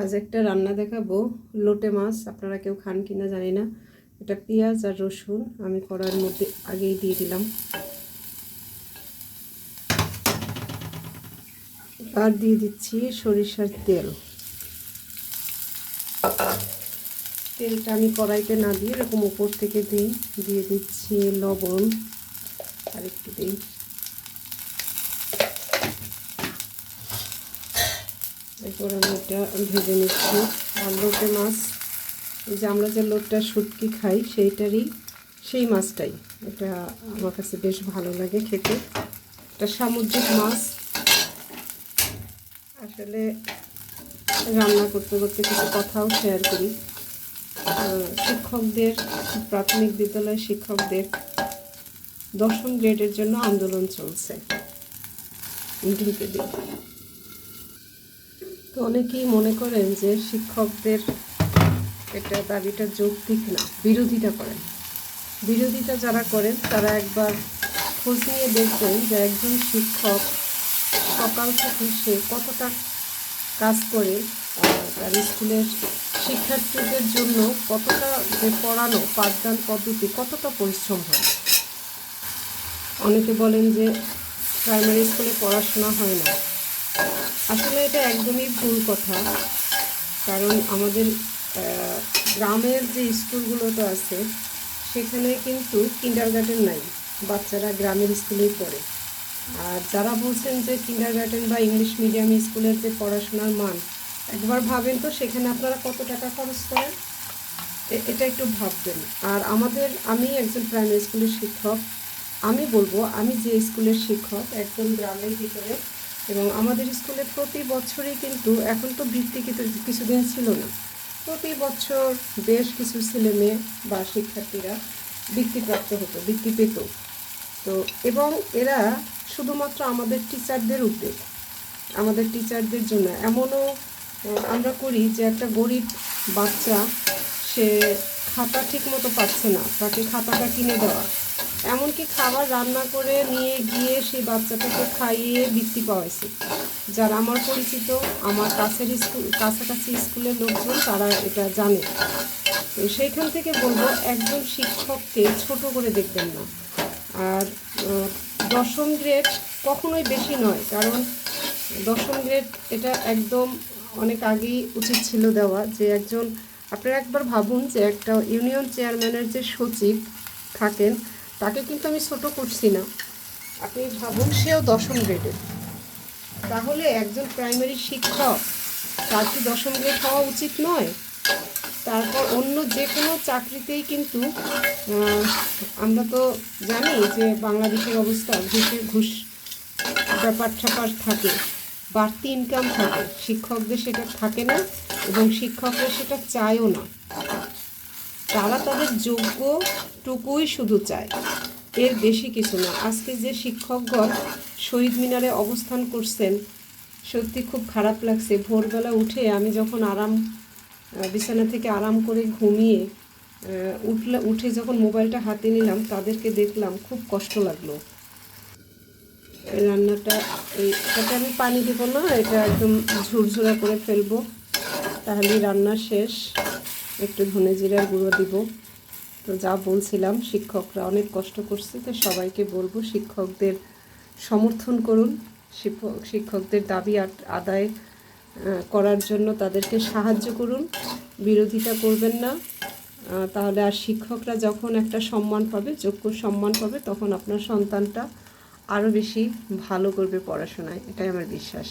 আজ একটা রান্না দেখাবো, লোটে মাছ, আপনারা কেউ খান কিনা জানি না। এটা পেঁয়াজ আর রসুন, আমি কড়ার মধ্যে আগেই দিয়ে দিলাম। আর দিয়ে দিচ্ছি সরিষার তেল। তেলটা আমি কড়াইতে না দিয়ে এরকম উপর থেকে দিই, দিয়ে দিচ্ছি লবণ আর একটু দিই এরপর আমি এটা ভেজে নিচ্ছি। আর লোটে মাছ, এই যে আমরা যে লোটটা শুটকি খাই, সেইটারই, সেই মাছটাই। এটা আমার কাছে বেশ ভালো লাগে খেতে। এটা সামুদ্রিক মাছ। আসলে রান্না করতে করতে কিছু কথাও শেয়ার করি। শিক্ষকদের, প্রাথমিক বিদ্যালয়ের শিক্ষকদের দশম গ্রেডের জন্য আন্দোলন চলছে। ডিউটি দিয়ে তো অনেকেই মনে করেন যে শিক্ষকদের এটা দাবিটা যৌক্তিক না, বিরোধিতা করেন। বিরোধিতা যারা করেন, তারা একবার খোঁজ নিয়ে দেখবেন যে একজন শিক্ষক সকাল থেকে সে কতটা কাজ করে তার স্কুলের শিক্ষার্থীদের জন্য কতটা যে পড়ানো, পাঠদান পদ্ধতি, কতটা পরিশ্রম হয়। অনেকে বলেন যে প্রাইমারি স্কুলে পড়াশোনা হয় না। আসলে এটা একদমই ভুল কথা। কারণ আমাদের গ্রামের যে স্কুলগুলোতে আছে, সেখানে কিন্তু কিন্ডার গার্ডেন নাই। বাচ্চারা গ্রামের স্কুলেই পড়ে। আর যারা বলছেন যে কিন্ডার গার্ডেন বা ইংলিশ মিডিয়াম স্কুলের যে পড়াশোনার মান, একবার ভাবেন তো সেখানে আপনারা কত টাকা খরচ করেন? এটা একটু ভাববেন। আর আমাদের, আমি একজন প্রাইমারি স্কুলের শিক্ষক। আমি বলব, আমি যে স্কুলের শিক্ষক, একদম গ্রামের ভিতরে এবং আমাদের স্কুলে প্রতি বছরই কিন্তু এখন তো বৃত্তি কিছুদিন ছিল না। প্রতি বছর বেশ কিছু ছেলে মেয়ে বা শিক্ষার্থীরা বৃত্তিপ্রাপ্ত হতো, বৃত্তি পেত। তো এবং এরা শুধুমাত্র আমাদের টিচারদের উদ্যোগ, আমাদের টিচারদের জন্য। এমনও আমরা করি যে একটা গরিব বাচ্চা, সে খাতা ঠিক মতো পাচ্ছে না, তাকে খাতাটা কিনে দেওয়া। এমনকি খাবার রান্না করে নিয়ে গিয়ে সেই বাচ্চাটাকে খাইয়ে বৃত্তি পাওয়াইছি। যারা আমার পরিচিত, আমার কাছের স্কুল, কাছাকাছি স্কুলের লোকজন তারা এটা জানে। তো সেইখান থেকে বলব, একজন শিক্ষককে ছোট করে দেখবেন না। আর দশম গ্রেড কখনোই বেশি নয়, কারণ দশম গ্রেড এটা একদম অনেক আগেই উচিত ছিল দেওয়া যে একজন, আপনারা একবার ভাবুন যে একটা ইউনিয়ন চেয়ারম্যানের যে সচিব থাকেন তাকে কিন্তু আমি ছোট করছি না। আপনি ভাবুন, সেও দশম গ্রেডের তাহলে একজন প্রাইমারি শিক্ষক, তার কি দশম গ্রেড হওয়া উচিত নয়? তারপর অন্য যে কোনো চাকরিতেই কিন্তু আমরা তো জানি যে বাংলাদেশের অবস্থা ঘুষে ঘুষ ব্যাপার ট্যাপার থাকে, বাড়তি ইনকাম থাকে, শিক্ষকদের সেটা থাকে না এবং শিক্ষকরা সেটা চায়ও না। তারা তাদের যোগ্যটুকুই শুধু চায়। এর বেশি কিছু না। আজকে যে শিক্ষকগণ শহীদ মিনারে অবস্থান করছেন, সত্যি খুব খারাপ লাগছে। ভোরবেলা উঠে আমি যখন আরাম বিছানা থেকে আরাম করে ঘুমিয়ে উঠলে, উঠে যখন মোবাইলটা হাতে নিলাম, তাদেরকে দেখলাম খুব কষ্ট লাগল। রান্নাটা এটাতে আমি পানি দেবো না, এটা একদম ঝুরঝুরা করে ফেলব। তাহলে রান্না শেষ। একটু ধনে জিরার গুঁড়ো দিব। তো যা বলছিলাম, শিক্ষকরা অনেক কষ্ট করছে তো সবাইকে বলব শিক্ষকদের সমর্থন করুন। শিক্ষকদের দাবি আদায় করার জন্য তাদেরকে সাহায্য করুন। বিরোধিতা করবেন না। তাহলে আর শিক্ষকরা যখন একটা সম্মান পাবে, যোগ্য সম্মান পাবে, তখন আপনার সন্তানটা আরও বেশি ভালো করবে পড়াশোনায়। এটাই আমার বিশ্বাস।